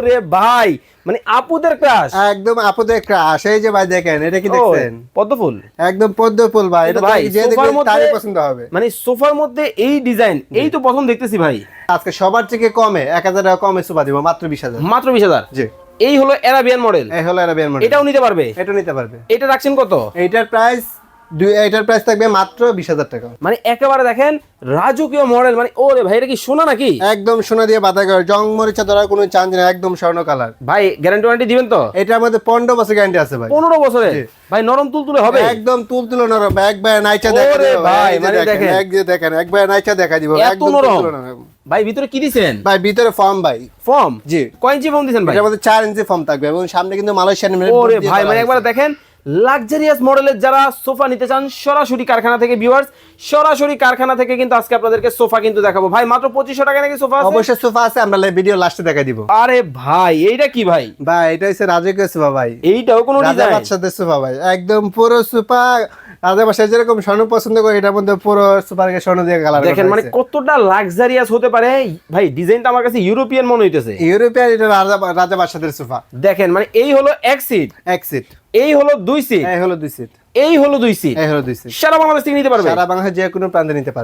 ওরে ভাই মানে আপুদের ক্রাশ একদম আপদে ক্রাশ এই যে ভাই দেখেন এটা কি দেখছেন? পদ্ম ফুল একদম পদ্ম ফুল ভাই এটা ভাই, যে সোফার মধ্যে- তারই পছন্দ হবে। মানে সোফার মধ্যে এই ডিজাইন এই তো প্রথম দেখতেছি ভাই। আজকে সবার থেকে কমে এক হাজার টাকা কমে সোফা দিব মাত্র বিশ হাজার। মাত্র বিশ হাজার? জি। এই হলো অ্যারাবিয়ান মডেল এই হলো বের মডেল এটাও নিতে পারবে? এটা নিতে পারবে। এটা রাখছেন কত? এইটার প্রাইস দুই এইটার প্রাইস থাকবে মাত্র বিশ হাজার টাকা। মানে একেবারে দেখেন রাজকীয় মডেল মানে ওরে ভাই এটা কি সোনা নাকি? একদম সোনা দিয়ে বাধা করে জং মরিচা ধরার কোনো চান্স নেই একদম স্বর্ণ কালার ভাই গ্যারান্টি ওয়ারেন্টি দিবেন তো? এটার মধ্যে পনেরো বছর গ্যারান্টি আছে ভাই। পনেরো বছরে? ভাই নরম হবে? একদম নরম। একবার নাইচা দেখা ভাই, মানে দেখেন। এক যে দেখেন একবার নাইচা দেখা দিব একদম নরম। ভাই ভিতরে কি দিছেন? ভাই ভিতরে ফর্ম ভাই। ফর্ম জি। কয় ইঞ্চি ফর্ম দিছেন ভাই? এটার মধ্যে চার ইঞ্চি ফর্ম থাকবে এবং সামনে কিন্তু মালয়েশিয়ান ওরে ভাই মানে একবার দেখেন লাক্সারিয়াস মডেলের যারা সোফা নিতে চান সরাসরি কারখানা থেকে ভিউয়ার্স সরাসরি কারখানা থেকে কিন্তু আজকে আপনাদেরকে সোফা কিন্তু দেখাবো। ভাই মাত্র পঁচিশশো টাকা নাকি সোফা আছে? অবশ্যই সোফা আছে আমরা ভিডিও লাস্টে দেখা দিব। আরে ভাই এইটা কি ভাই? ভাই এটা হচ্ছে রাজকীয় সোফা ভাই। এইটাও কোনো ডিজাইন বাদশাদের সোফা ভাই। একদম পুরো সোফা বাদশা যেরকম স্বর্ণ পছন্দ করে এটার মধ্যে পুরো সুপারকে স্বর্ণ দিয়ে কালার দেখেন মানে কতটা লাক্সারিয়াস হতে পারে। ভাই ডিজাইনটা আমার কাছে ইউরোপিয়ান মনে হইতেছে। ইউরোপিয়ান এটা রাজা রাজা বাদশাদের সোফা। দেখেন মানে এই হলো এক সিট এক সিট এই হলো দুই সিট এই হলো দুই সিট এই হলো দুই সিট এই হলো দুই সিট সারা বাংলাদেশ থেকে নিতে পারবে। সারা বাংলাদেশে যে কোনো প্রান্তে নিতে পারবে।